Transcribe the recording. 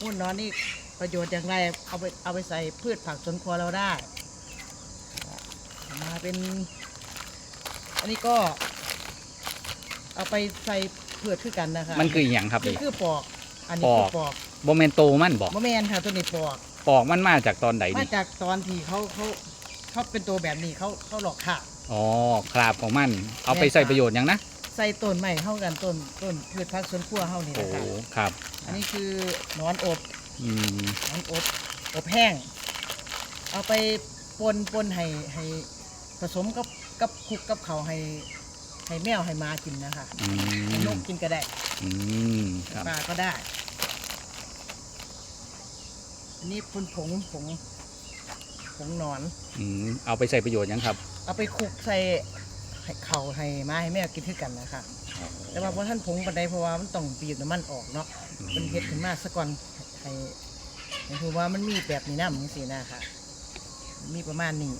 มูลนอนนี่ประโยชน์อย่างไรเอาไปเอาไปใส่พืชผักสวนครัวเราได้ มาเป็น อันนี้ก็ เอาไปใส่พืชคือกันนะคะมันคืออหย่างครับคือนี่คือปอก อันนี้ปคืออกปอกโบเมนโตมันบอกมะแมนค่ะตัวนี้ปอก ปอกมันมาจากตอนไหนมานี่จากตอนที่เขาเขาเขาเป็นตัวแบบนี้เขาเขาหลอกขาบอ๋อคราบของมัน เอาไปใส่ประโยชน์อย่างนะ ใส่ต้นใหม่เข้ากันต้นต้นพืชผักสวนครัวเข้านี่โอ้นะคะครับ อันนี้คือหนอนอบอืมหนอนอบอบแห้ง เอาไปปนปนให้ให้ผสมกับกับคลุกกับเขาวให้ให้แมวให้หมากินนะคะอืให้มนกกินก็ได้อืมครับปลาก็ได้ อันนี้เป็นผงผงผงหนอน อืมเอาไปใส่ประโยชน์ยังครับ เอาไปคลุกใส่ ให้เขาให้หมาให้แมวกินคือกันนะคะแต่ว่าพอท่านผงปันใดเพราะว่ามันต้องบีบน้ำมันออกเนาะมันเฮ็ดขึ้นมาซะก่อนให้ให้รู้ว่ามันมีแบบนี้นะมึงสินะค่ะ มีประมาณนี้